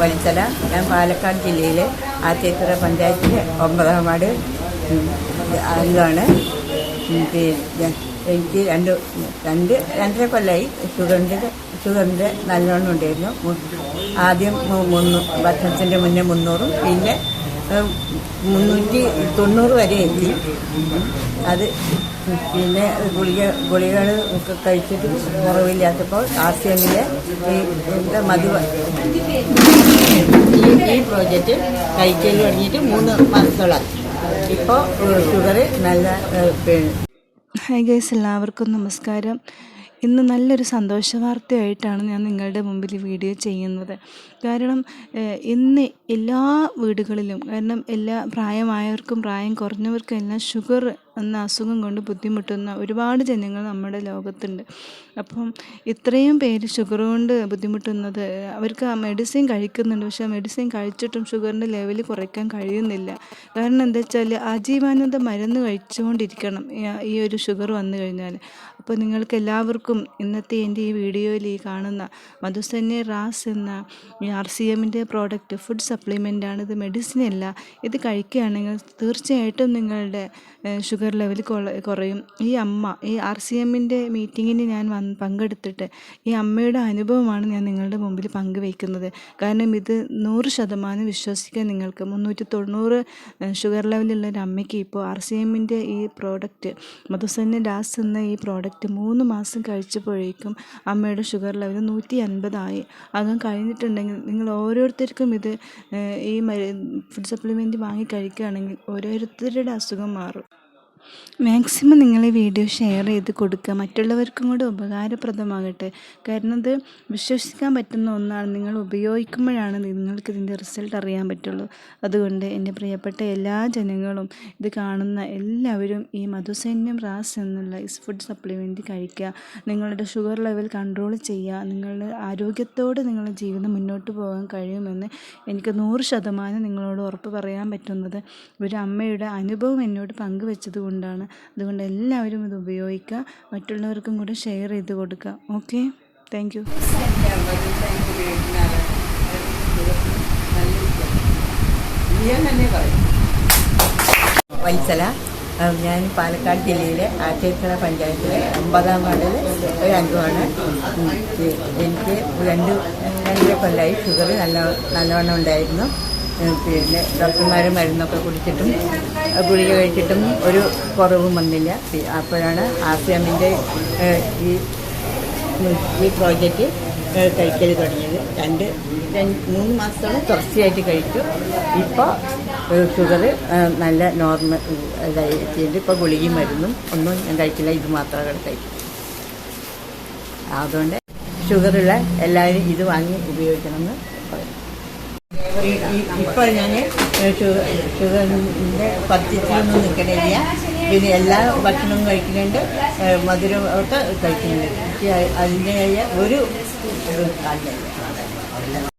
വലിച്ചല ഞാൻ പാലക്കാട് ജില്ലയിലെ ആറ്റേത്തറ പഞ്ചായത്തിലെ ഒമ്പതാം വാർഡ് അംഗമാണ്. പിന്നെ എനിക്ക് രണ്ട് രണ്ട് രണ്ടര കൊല്ലമായി ഷുഗറിന്റെ ഷുഗറിന്റെ നല്ലോണം ഉണ്ടായിരുന്നു. ആദ്യം മുന്നൂ ഭക്ഷണത്തിന്റെ മുന്നേ മുന്നൂറും പിന്നെ മുന്നൂറ്റി തൊണ്ണൂറ് വരെ എത്തി. അത് പിന്നെ ഗുളിക ഗുളികകൾ ഒക്കെ കഴിച്ചിട്ട് കുറവില്ലാത്തപ്പോൾ ആർ സി ഈ എന്താ മധു ഈ പ്രോജക്റ്റ് കഴിക്കൽ തുടങ്ങിയിട്ട് മൂന്ന് മാസത്തോളായി. ഇപ്പോൾ ഷുഗർ നല്ല ഹായ് ഗൈസ് എല്ലാവർക്കും നമസ്കാരം. ഇന്ന് നല്ലൊരു സന്തോഷ വാർത്തയായിട്ടാണ് ഞാൻ നിങ്ങളുടെ മുമ്പിൽ വീഡിയോ ചെയ്യുന്നത്. കാരണം ഇന്ന് എല്ലാ വീടുകളിലും കാരണം എല്ലാ പ്രായമായവർക്കും പ്രായം കുറഞ്ഞവർക്കും എല്ലാം ഷുഗർ എന്ന അസുഖം കൊണ്ട് ബുദ്ധിമുട്ടുന്ന ഒരുപാട് ജനങ്ങൾ നമ്മുടെ ലോകത്തുണ്ട്. അപ്പം ഇത്രയും പേര് ഷുഗർ കൊണ്ട് ബുദ്ധിമുട്ടുന്നത് അവർക്ക് ആ മെഡിസിൻ കഴിക്കുന്നുണ്ട്. പക്ഷെ ആ മെഡിസിൻ കഴിച്ചിട്ടും ഷുഗറിന്റെ ലെവൽ കുറയ്ക്കാൻ കഴിയുന്നില്ല. കാരണം എന്താ വെച്ചാൽ ആജീവാനന്ദ മരുന്ന് കഴിച്ചുകൊണ്ടിരിക്കണം ഈ- ഒരു ഷുഗർ വന്നു കഴിഞ്ഞാൽ അപ്പോൾ നിങ്ങൾക്ക് എല്ലാവർക്കും ഇന്നത്തെ എന്റെ ഈ വീഡിയോയിൽ ഈ കാണുന്ന മധുസന്യ റാസ് എന്ന ആർ സി എമ്മിന്റെ പ്രോഡക്റ്റ് ഫുഡ് സപ്ലിമെന്റ് ആണ്. ഇത് മെഡിസിൻ അല്ല. ഇത് കഴിക്കുകയാണെങ്കിൽ തീർച്ചയായിട്ടും നിങ്ങളുടെ ഷുഗർ ലെവൽ കുറയും. ഈ അമ്മ ഈ ആർ സി എമ്മിന്റെ മീറ്റിങ്ങിന് ഞാൻ വന്ന് പങ്കെടുത്തിട്ട് ഈ അമ്മയുടെ അനുഭവമാണ് ഞാൻ നിങ്ങളുടെ മുമ്പിൽ പങ്കുവയ്ക്കുന്നത് കാരണം ഇത് നൂറ് ശതമാനം വിശ്വസിക്കാൻ നിങ്ങൾക്ക് മുന്നൂറ്റി തൊണ്ണൂറ് ഷുഗർ ലെവലുള്ള ഒരു അമ്മയ്ക്ക് ഇപ്പോൾ ആർ സി എമ്മിന്റെ ഈ പ്രോഡക്റ്റ് മധുസന്യ ഡാസ് എന്ന ഈ പ്രോഡക്റ്റ് മൂന്ന് മാസം കഴിച്ചപ്പോഴേക്കും അമ്മയുടെ ഷുഗർ ലെവൽ നൂറ്റി അൻപതായി. അകം കഴിഞ്ഞിട്ടുണ്ടെങ്കിൽ നിങ്ങൾ ഓരോരുത്തർക്കും ഇത് ഈ ഫുഡ് സപ്ലിമെന്റ് വാങ്ങി കഴിക്കുകയാണെങ്കിൽ ഓരോരുത്തരുടെ അസുഖം മാറും. മാക്സിമം നിങ്ങൾ ഈ വീഡിയോ ഷെയർ ചെയ്ത് കൊടുക്കുക. മറ്റുള്ളവർക്കും കൂടെ ഉപകാരപ്രദമാകട്ടെ. കാരണം ഇത് വിശ്വസിക്കാൻ പറ്റുന്ന ഒന്നാണ്. നിങ്ങൾ ഉപയോഗിക്കുമ്പോഴാണ് നിങ്ങൾക്ക് ഇതിന്റെ റിസൾട്ട് അറിയാൻ പറ്റുള്ളൂ. അതുകൊണ്ട് എന്റെ പ്രിയപ്പെട്ട എല്ലാ ജനങ്ങളും ഇത് കാണുന്ന എല്ലാവരും ഈ മധുസൈന്യം റാസ് എന്നുള്ള ഈ ഫുഡ് സപ്ലിമെന്റ് കഴിക്കുക. നിങ്ങളുടെ ഷുഗർ ലെവൽ കൺട്രോൾ ചെയ്യുക. നിങ്ങളുടെ ആരോഗ്യത്തോടെ നിങ്ങളുടെ ജീവിതം മുന്നോട്ട് പോകാൻ കഴിയുമെന്ന് എനിക്ക് നൂറ് ശതമാനം നിങ്ങളോട് ഉറപ്പ് പറയാൻ പറ്റുന്നത്. ഒരു അമ്മയുടെ അനുഭവം എന്നോട് പങ്കുവെച്ചത് കൊണ്ടാണ്. അതുകൊണ്ട് എല്ലാവരും ഇത് ഉപയോഗിക്കുക. മറ്റുള്ളവർക്കും കൂടെ ഷെയർ ചെയ്ത് കൊടുക്കുക. ഓക്കെ താങ്ക് യു വത്സല ഞാൻ പാലക്കാട് ജില്ലയിലെ ആറ്റേക്കര പഞ്ചായത്തിലെ ഒമ്പതാം വാർഡിൽ ഒരു അംഗമാണ്. എനിക്ക് രണ്ട് രണ്ടര കൊല്ലമായി ഷുഗർ നല്ല നല്ലവണ്ണം ഉണ്ടായിരുന്നു. പിന്നെ ഡോക്ടർമാർ മരുന്നൊക്കെ കുടിച്ചിട്ടും ഗുളിക കഴിച്ചിട്ടും ഒരു കുറവും വന്നില്ല. അപ്പോഴാണ് ആസിയാമിന്റെ ഈ ഈ പ്രോജക്റ്റ് കഴിക്കൽ തുടങ്ങിയത്. രണ്ട് മൂന്ന് മാസത്തോളം തുടർച്ചയായിട്ട് കഴിച്ചു. ഇപ്പോൾ ഷുഗർ നല്ല നോർമൽ ഇതായി എത്തിയിട്ട് ഇപ്പോൾ ഗുളികയും മരുന്നും ഒന്നും ഞാൻ കഴിക്കില്ല ഇത് മാത്രമേ കഴിക്കും അതുകൊണ്ട് ഷുഗറുള്ള എല്ലാവരും ഇത് വാങ്ങി ഉപയോഗിക്കണമെന്ന് ഇപ്പോൾ ഞാൻ ഷുഗറിന്റെ പത്തിച്ചിലൊന്നും നിൽക്കണില്ല പിന്നെ എല്ലാ ഭക്ഷണവും കഴിക്കുന്നുണ്ട്. മധുരം ഒക്കെ കഴിക്കുന്നുണ്ട്. അതിന്റെ ഒരു